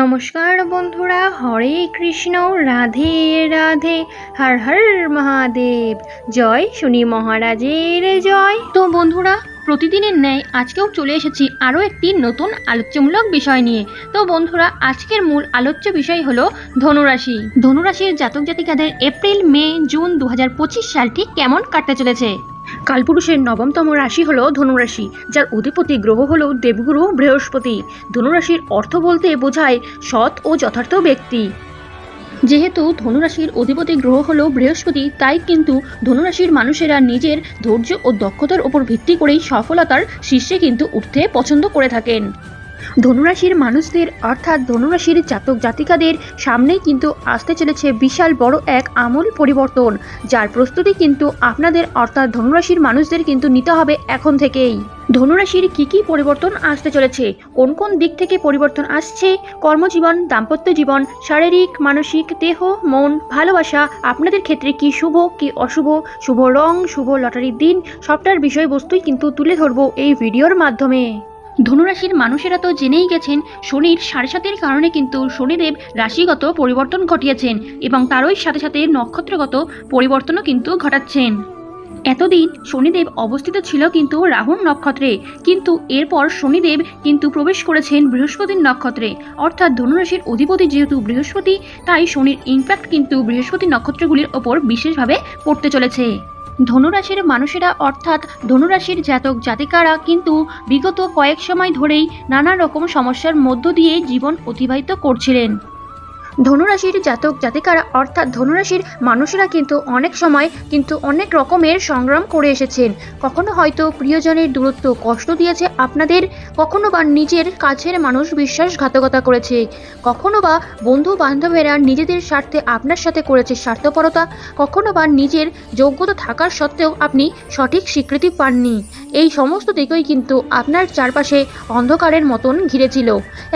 নমস্কার বন্ধুরা, হরে কৃষ্ণ, রাধে রাধে, হর হর মহাদেব। জয় শুনি মহারাজের জয়। তো বন্ধুরা, প্রতিদিনের ন্যায় আজকেও চলে এসেছি আরও একটি নতুন আলোচ্যমূলক বিষয় নিয়ে। তো বন্ধুরা, আজকের মূল আলোচ্য বিষয় হলো ধনুরাশি। ধনুরাশির জাতক জাতিকাদের এপ্রিল, মে, জুন দু হাজার পঁচিশ সালটি কেমন কাটতে চলেছে? কালপুরুষের নবমতম রাশি হল ধনুরাশি, যার অধিপতি গ্রহ হল দেবগুরু বৃহস্পতি। ধনুরাশির অর্থ বলতে বোঝায় সৎ ও যথার্থ ব্যক্তি। যেহেতু ধনুরাশির অধিপতি গ্রহ হল বৃহস্পতি, তাই কিন্তু ধনুরাশির মানুষেরা নিজের ধৈর্য ও দক্ষতার উপর ভিত্তি করেই সফলতার শীর্ষে কিন্তু উঠতে পছন্দ করে থাকেন। ধনুরাশির মানুষদের, অর্থাৎ ধনুরাশির জাতক জাতিকাদের সামনেই কিন্তু আসতে চলেছে বিশাল বড় এক আমূল পরিবর্তন, যার প্রস্তুতি কিন্তু আপনাদের, অর্থাৎ ধনুরাশির মানুষদের কিন্তু নিতে হবে এখন থেকেই। ধনুরাশির কি কি পরিবর্তন আসতে চলেছে? কোন কোন দিক থেকে পরিবর্তন আসছে? কর্মজীবন, দাম্পত্য জীবন, শারীরিক, মানসিক, দেহ, মন, ভালোবাসা, আপনাদের ক্ষেত্রে কি শুভ, কি অশুভ? শুভ রং, শুভ লটারির দিন, সবটার বিষয়বস্তুই কিন্তু তুলে ধরবো এই ভিডিওর মাধ্যমে। ধনুরাশির মানুষেরা তো জেনেই গেছেন, শনির সাড়ে সাতের কারণে কিন্তু শনিদেব রাশিগত পরিবর্তন ঘটিয়েছেন এবং তারই সাথে সাথে নক্ষত্রগত পরিবর্তনও কিন্তু ঘটাচ্ছেন। এতদিন শনিদেব অবস্থিত ছিল কিন্তু রাহুর নক্ষত্রে, কিন্তু এরপর শনিদেব কিন্তু প্রবেশ করেছেন বৃহস্পতির নক্ষত্রে। অর্থাৎ ধনুরাশির অধিপতি যেহেতু বৃহস্পতি, তাই শনির ইম্প্যাক্ট কিন্তু বৃহস্পতি নক্ষত্রগুলির ওপর বিশেষভাবে পড়তে চলেছে। ধনুরাশির মানুষেরা অর্থাৎ ধনুরাশির জাতক জাতিকারা কিন্তু বিগত কয়েক সময় ধরেই নানা রকম সমস্যার মধ্য দিয়ে জীবন অতিবাহিত করছিলেন। ধনুরাশির জাতক জাতিকারা, অর্থাৎ ধনুরাশির মানুষেরা কিন্তু অনেক সময় কিন্তু অনেক রকমের সংগ্রাম করে এসেছেন। কখনো হয়তো প্রিয়জনের দূরত্ব কষ্ট দিয়েছে আপনাদের, কখনো বা নিজের কাছের মানুষ বিশ্বাসঘাতকতা করেছে। কখনো বা বন্ধু বান্ধবেরা নিজেদের স্বার্থে আপনার সাথে করেছে স্বার্থপরতা, কখনো বা নিজের যোগ্যতা থাকার সত্ত্বেও আপনি সঠিক স্বীকৃতি পাননি। এই সমস্ত দিকই কিন্তু আপনার চারপাশে অন্ধকারের মতন ঘিরেছিল।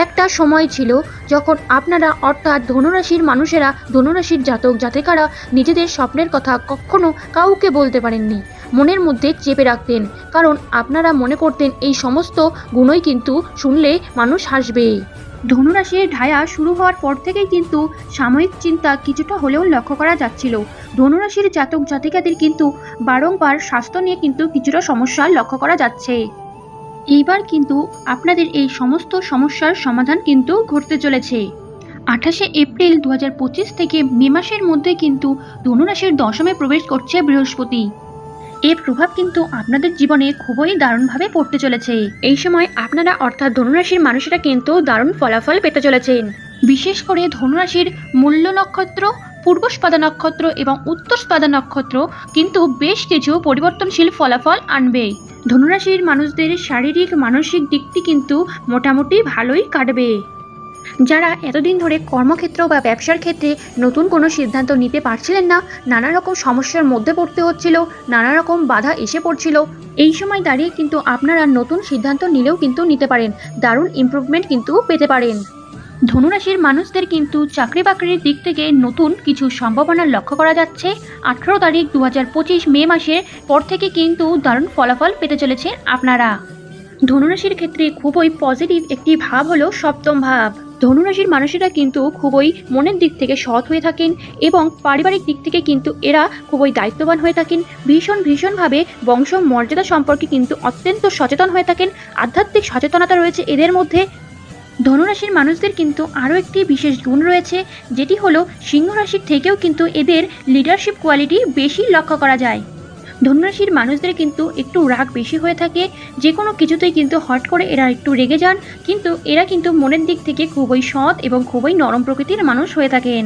একটা সময় ছিল যখন আপনারা অর্থাৎ ধনুরাশির মানুষেরা, ধনুরাশির জাতক জাতিকারা নিজেদের স্বপ্নের কথা কখনো কাউকে বলতে পারেননি। মনের মধ্যে চেপে রাখতেন, কারণ আপনারা মনে করতেন এই সমস্ত গুণই কিন্তু শুনলে মানুষ হাসবে। ধনুরাশির ঢায়া শুরু হওয়ার পর থেকেই কিন্তু সাময়িক চিন্তা কিছুটা হলেও লক্ষ্য করা যাচ্ছিল। ধনুরাশির জাতক জাতিকাদের কিন্তু বারংবার স্বাস্থ্য নিয়ে কিন্তু কিছুটা সমস্যা লক্ষ্য করা যাচ্ছে। এইবার কিন্তু আপনাদের এই সমস্ত সমস্যার সমাধান কিন্তু ঘটতে চলেছে। আঠাশে এপ্রিল দু হাজার পঁচিশ থেকে মে মাসের মধ্যে কিন্তু ধনুরাশির দশমে প্রবেশ করছে বৃহস্পতি। এর প্রভাব কিন্তু আপনাদের জীবনে খুবই দারুণভাবে পড়তে চলেছে। এই সময় আপনারা অর্থাৎ ধনুরাশির মানুষেরা কিন্তু দারুণ ফলাফল পেতে চলেছেন। বিশেষ করে ধনুরাশির মূল্য নক্ষত্র, পূর্বস্পাদা নক্ষত্র এবং উত্তরস্পাদা নক্ষত্র কিন্তু বেশ কিছু পরিবর্তনশীল ফলাফল আনবে। ধনুরাশির মানুষদের শারীরিক, মানসিক দিকটি কিন্তু মোটামুটি ভালোই কাটবে। যারা এতদিন ধরে কর্মক্ষেত্র বা ব্যবসার ক্ষেত্রে নতুন কোনো সিদ্ধান্ত নিতে পারছিলেন না, নানা রকম সমস্যার মধ্যে পড়তে হচ্ছিল, নানা রকম বাধা এসে পড়ছিল। এই সময় দাঁড়িয়ে কিন্তু আপনারা নতুন সিদ্ধান্ত নিলেও কিন্তু নিতে পারেন, দারুণ ইমপ্রুভমেন্ট কিন্তু পেতে পারেন। ধনুরাশির মানুষদের কিন্তু চাকরি বাকরির দিক থেকে নতুন কিছু সম্ভাবনা লক্ষ্য করা যাচ্ছে। আঠেরো তারিখ দু হাজার পঁচিশ মে মাসের পর থেকে কিন্তু দারুণ ফলাফল পেতে চলেছে আপনারা। ধনুরাশির ক্ষেত্রে খুবই পজিটিভ একটি ভাব হলো সপ্তম ভাব। ধনুরাশির মানুষেরা কিন্তু খুবই মনের দিক থেকে সৎ হয়ে থাকেন এবং পারিবারিক দিক থেকে কিন্তু এরা খুবই দায়িত্ববান হয়ে থাকেন। ভীষণ ভীষণভাবে বংশ মর্যাদা সম্পর্কে কিন্তু অত্যন্ত সচেতন হয়ে থাকেন। আধ্যাত্মিক সচেতনতা রয়েছে এদের মধ্যে। ধনুরাশির মানুষদের কিন্তু আরও একটি বিশেষ গুণ রয়েছে, যেটি হলো সিংহ রাশির থেকেও কিন্তু এদের লিডারশিপ কোয়ালিটি বেশি লক্ষ্য করা যায়। ধনুরাশির মানুষদের কিন্তু একটু রাগ বেশি হয়ে থাকে। যে কোনো কিছুতেই কিন্তু হট করে এরা একটু রেগে যান। কিন্তু এরা কিন্তু মনের দিক থেকে খুবই সৎ এবং খুবই নরম প্রকৃতির মানুষ হয়ে থাকেন।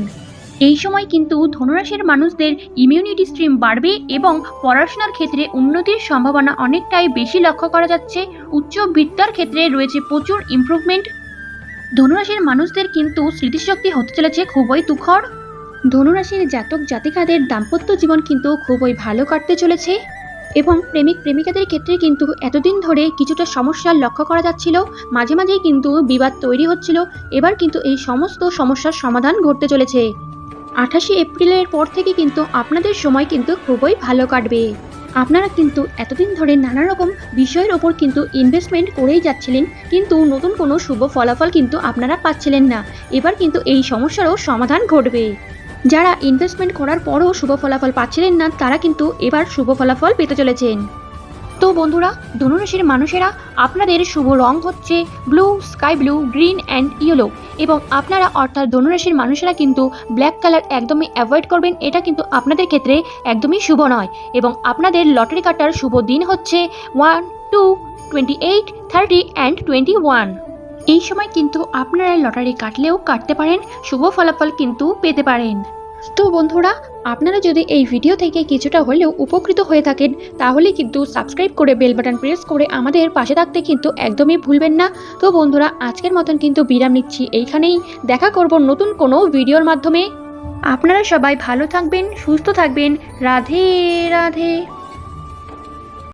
এই সময় কিন্তু ধনুরাশির মানুষদের ইমিউনিটি স্ট্রিম বাড়বে এবং পড়াশোনার ক্ষেত্রে উন্নতির সম্ভাবনা অনেকটাই বেশি লক্ষ্য করা যাচ্ছে। উচ্চ বিদ্যার ক্ষেত্রে রয়েছে প্রচুর ইমপ্রুভমেন্ট ধনুরাশির মানুষদের কিন্তু স্মৃতিশক্তি হতে চলেছে, খুবই তুখর। ধনুরাশির জাতক জাতিকাদের দাম্পত্য জীবন কিন্তু খুবই ভালো কাটতে চলেছে এবং প্রেমিক প্রেমিকাদের ক্ষেত্রে কিন্তু এতদিন ধরে কিছুটা সমস্যা লক্ষ্য করা যাচ্ছিল। মাঝে মাঝেই কিন্তু বিবাদ তৈরি হচ্ছিল। এবার কিন্তু এই সমস্ত সমস্যার সমাধান ঘটতে চলেছে। আঠাশে এপ্রিলের পর থেকে কিন্তু আপনাদের সময় কিন্তু খুবই ভালো কাটবে। আপনারা কিন্তু এতদিন ধরে নানা রকম বিষয়ের ওপর কিন্তু ইনভেস্টমেন্ট করেই যাচ্ছিলেন, কিন্তু নতুন কোনো শুভ ফলাফল কিন্তু আপনারা পাচ্ছিলেন না। এবার কিন্তু এই সমস্যারও সমাধান ঘটবে। যারা ইনভেস্টমেন্ট করার পরও শুভ ফলাফল পাচ্ছিলেন না, তারা কিন্তু এবার শুভ ফলাফল পেতে চলেছেন। তো বন্ধুরা, ধনুরাশির মানুষেরা, আপনাদের শুভ রং হচ্ছে blue sky blue green and yellow এবং আপনারা অর্থাৎ ধনুরাশির মানুষেরা কিন্তু ব্ল্যাক কালার একদমই অ্যাভয়েড করবেন, এটা কিন্তু আপনাদের ক্ষেত্রে একদমই শুভ নয় এবং আপনাদের লটারি কাটার শুভ দিন হচ্ছে one two twenty eight thirty and twenty one এই সময় কিন্তু আপনারা লটারি কাটলেও কাটতে পারেন, শুভ ফলাফল কিন্তু পেতে পারেন। তো বন্ধুরা, আপনারা যদি এই ভিডিও থেকে কিছুটা হলেও উপকৃত হয়ে থাকেন, তাহলে কিন্তু সাবস্ক্রাইব করে বেল বাটন প্রেস করে আমাদের পাশে থাকতে কিন্তু একদমই ভুলবেন না। তো বন্ধুরা, আজকের মতন কিন্তু বিরাম নিচ্ছি এইখানেই। দেখা করব নতুন কোনো ভিডিওর মাধ্যমে। আপনারা সবাই ভালো থাকবেন, সুস্থ থাকবেন। রাধে রাধে।